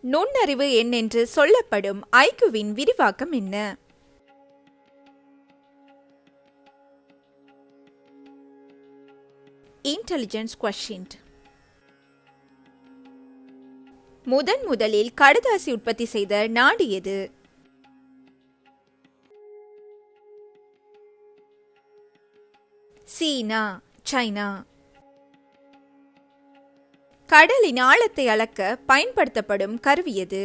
நுண்ணறிவு எண் என்று சொல்லப்படும் ஐக்குவின் விரிவாக்கம் என்ன? இன்டெலிஜென்ஸ் கொஷின்ட் முதன் முதலில் கடுதாசி உற்பத்தி செய்த நாடு எது? சீனா சைனா. கடலின் ஆழத்தை அளக்க பயன்படுத்தப்படும் கருவி எது?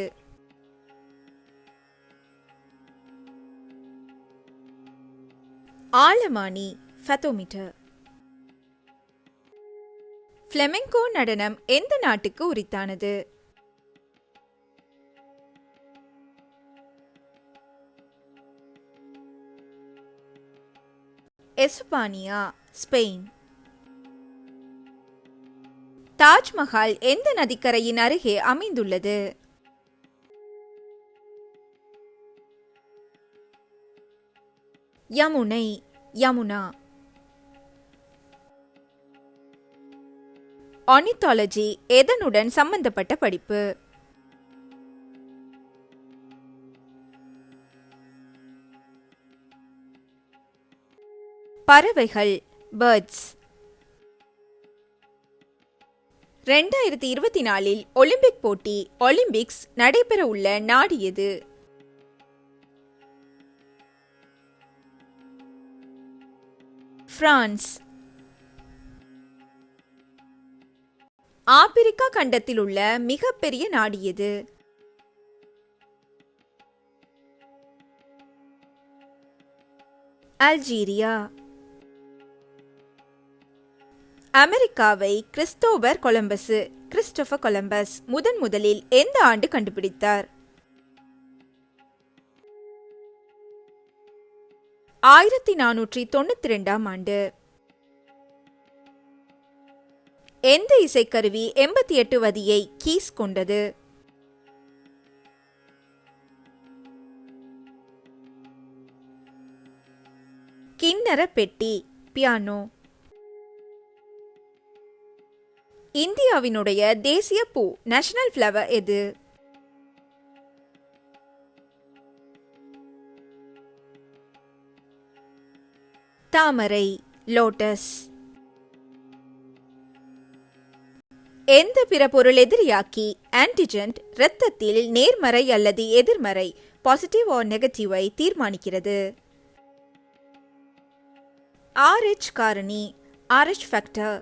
ஆழமானி ஃபெத்தோமீட்டர் ஃப்ளெமெங்கோ நடனம் எந்த நாட்டுக்கு உரித்தானது? எஸ்பானியா ஸ்பெயின். தாஜ்மஹால் எந்த நதிக்கரையின் அருகே அமைந்துள்ளது? யமுனை யமுனா. ஆனித்தாலஜி எதனுடன் சம்பந்தப்பட்ட படிப்பு? பறவைகள் பேர்ட்ஸ் ரெண்டாயிரத்தி இருபத்தி நாலில் ஒலிம்பிக் போட்டி ஒலிம்பிக்ஸ் நடைபெற உள்ள நாடு எது? பிரான்ஸ். ஆப்பிரிக்கா கண்டத்தில் உள்ள மிகப்பெரிய நாடு எது? அல்ஜீரியா. அமெரிக்காவை கிறிஸ்டோபர் கொலம்பஸ் கிறிஸ்டோபர் கொலம்பஸ் முதன் முதலில் எந்த ஆண்டு கண்டுபிடித்தார்? ஆயிரத்தி நானூற்றி தொண்ணூத்தி ரெண்டாம் ஆண்டு. எந்த இசைக்கருவி எண்பத்தி எட்டு வதியை கீஸ் கொண்டது? கிண்ணற பெட்டி பியானோ. இந்தியாவினுடைய தேசிய பூ நேஷனல் ஃப்ளவர் எது? தாமரை லோட்டஸ் எந்த பிற பொருள் எதிரியாக்கி ஆன்டிஜென்ட் இரத்தத்தில் நேர்மறை அல்லது எதிர்மறை பாசிட்டிவ் ஆர் நெகட்டிவை தீர்மானிக்கிறது? ஆர்எச் காரணி ஆர்எச் ஃபேக்டர்